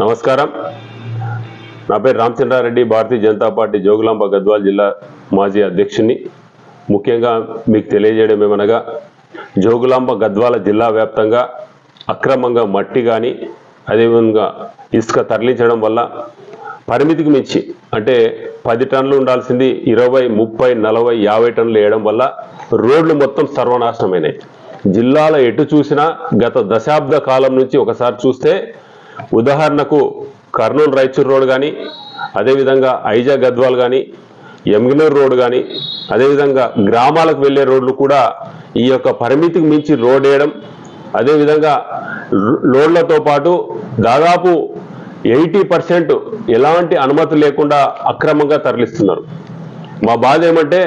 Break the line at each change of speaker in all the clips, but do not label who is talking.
నమస్కారం. నా పేరు రామచంద్రారెడ్డి భారతీయ జనతా పార్టీ జోగులాంబ గద్వాల్ జిల్లా మాజీ అధ్యక్షుని. ముఖ్యంగా మీకు తెలియజేయడం ఏమనగా జోగులాంబ గద్వాల జిల్లా వ్యాప్తంగా అక్రమంగా మట్టి కానీ అదేవిధంగా ఇసుక తరలించడం వల్ల పరిమితికి మించి అంటే పది టన్నులు ఉండాల్సింది ఇరవై ముప్పై నలభై యాభై టన్నులు వేయడం వల్ల రోడ్లు మొత్తం సర్వనాశనమైనాయి. జిల్లాలో ఎటు చూసినా గత దశాబ్ద కాలం నుంచి ఒకసారి చూస్తే ఉదాహరణకు కర్నూలు రాయచూర్ రోడ్ కానీ అదేవిధంగా ఐజా గద్వాల్ కానీ ఎమ్గినూరు రోడ్ కానీ అదేవిధంగా గ్రామాలకు వెళ్ళే రోడ్లు కూడా ఈ యొక్క పరిమితికి మించి రోడ్ వేయడం అదేవిధంగా లోడ్లతో పాటు దాదాపు ఎయిటీ పర్సెంట్ ఎలాంటి అనుమతి లేకుండా అక్రమంగా తరలిస్తున్నారు. మా బాధ ఏమంటే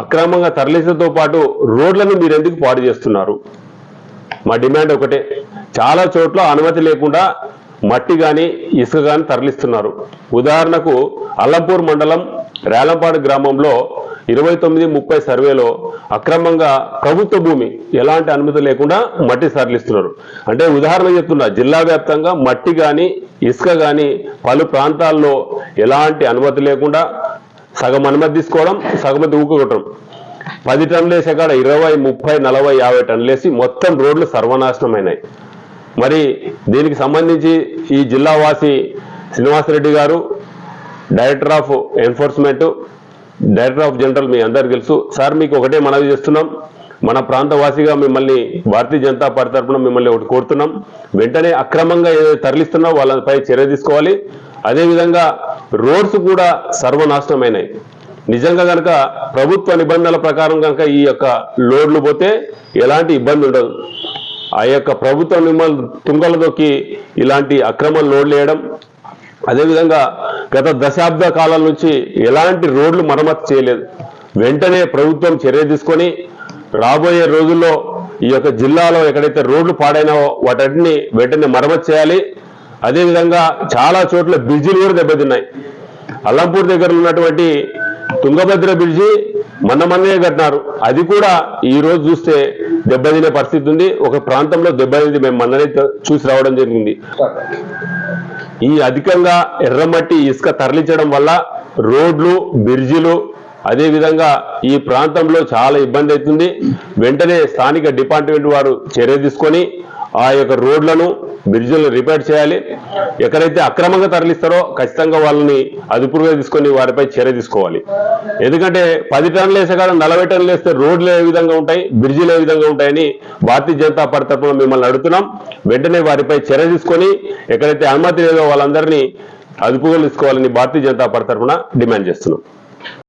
అక్రమంగా తరలించడంతో పాటు రోడ్లను మీరు ఎందుకు పాడు చేస్తున్నారు? మా డిమాండ్ ఒకటే. చాలా చోట్ల అనుమతి లేకుండా మట్టి కానీ ఇసుక కానీ తరలిస్తున్నారు. ఉదాహరణకు అల్లంపూర్ మండలం రేలంపాడు గ్రామంలో ఇరవై తొమ్మిది ముప్పై సర్వేలో అక్రమంగా ప్రభుత్వ భూమి ఎలాంటి అనుమతి లేకుండా మట్టి తరలిస్తున్నారు. అంటే ఉదాహరణ చెప్తున్నా జిల్లా వ్యాప్తంగా మట్టి కానీ ఇసుక కానీ పలు ప్రాంతాల్లో ఎలాంటి అనుమతి లేకుండా సగం అనుమతి తీసుకోవడం సగం ఊకొట్టడం పది టన్నులు వేసే కాడ ఇరవై ముప్పై నలభై యాభై టన్నులు వేసి మొత్తం రోడ్లు సర్వనాశనమైనాయి. మరి దీనికి సంబంధించి ఈ జిల్లా వాసి శ్రీనివాసరెడ్డి గారు director of enforcement director of general మీ అందరు తెలుసు. సార్ మీకు ఒకటే మనవి చేస్తున్నాం. మన ప్రాంతవాసిగా మిమ్మల్ని భారతీయ జనతా పార్టీ తరఫున మిమ్మల్ని ఒకటి కోరుతున్నాం. వెంటనే అక్రమంగా ఏదైతే తరలిస్తున్నా వాళ్ళపై చర్య తీసుకోవాలి. అదేవిధంగా రోడ్స్ కూడా సర్వనాశనమైనాయి. నిజంగా కనుక ప్రభుత్వ నిబంధనల ప్రకారం కనుక ఈ యొక్క లోడ్లు పోతే ఎలాంటి ఇబ్బంది ఉండదు. ఆ యొక్క ప్రభుత్వ నిమ్మలు తుంగలు దొక్కి ఇలాంటి అక్రమ లోడ్లు వేయడం అదేవిధంగా గత దశాబ్ద కాలం నుంచి ఎలాంటి రోడ్లు మరమ్మతు చేయలేదు. వెంటనే ప్రభుత్వం చర్య తీసుకొని రాబోయే రోజుల్లో ఈ యొక్క జిల్లాలో ఎక్కడైతే రోడ్లు పాడైనావో వాటన్నిటిని వెంటనే మరమ్మతు చేయాలి. అదేవిధంగా చాలా చోట్ల బ్రిడ్జిలు కూడా దెబ్బతిన్నాయి. అల్లంపూర్ దగ్గర ఉన్నటువంటి తుంగభద్ర బ్రిడ్జి మొన్న మొన్నే కట్టినారు. అది కూడా ఈ రోజు చూస్తే దెబ్బతినే పరిస్థితి ఉంది. ఒక ప్రాంతంలో దెబ్బతింది మేము మొన్ననే చూసి రావడం జరిగింది. ఈ అధికంగా ఎర్రమట్టి ఇసుక తరలించడం వల్ల రోడ్లు బ్రిడ్జిలు అదేవిధంగా ఈ ప్రాంతంలో చాలా ఇబ్బంది అవుతుంది. వెంటనే స్థానిక డిపార్ట్మెంట్ వారు చర్య తీసుకొని ఆ యొక్క రోడ్లను బ్రిడ్జిలను రిపేర్ చేయాలి. ఎక్కడైతే అక్రమంగా తరలిస్తారో ఖచ్చితంగా వాళ్ళని అదుపుగా తీసుకొని వారిపై చర్య తీసుకోవాలి. ఎందుకంటే పది టన్నులు వేసే కాడ నలభై టన్నులు వేస్తే రోడ్లు ఏ విధంగా ఉంటాయి బ్రిడ్జిలు ఏ విధంగా ఉంటాయని భారతీయ జనతా పార్టీ తరఫున మిమ్మల్ని అడుగుతున్నాం. వెంటనే వారిపై చర్య తీసుకొని ఎక్కడైతే అనుమతి లేదో వాళ్ళందరినీ అదుపుగా తీసుకోవాలని భారతీయ జనతా పార్టీ తరఫున డిమాండ్ చేస్తున్నాం.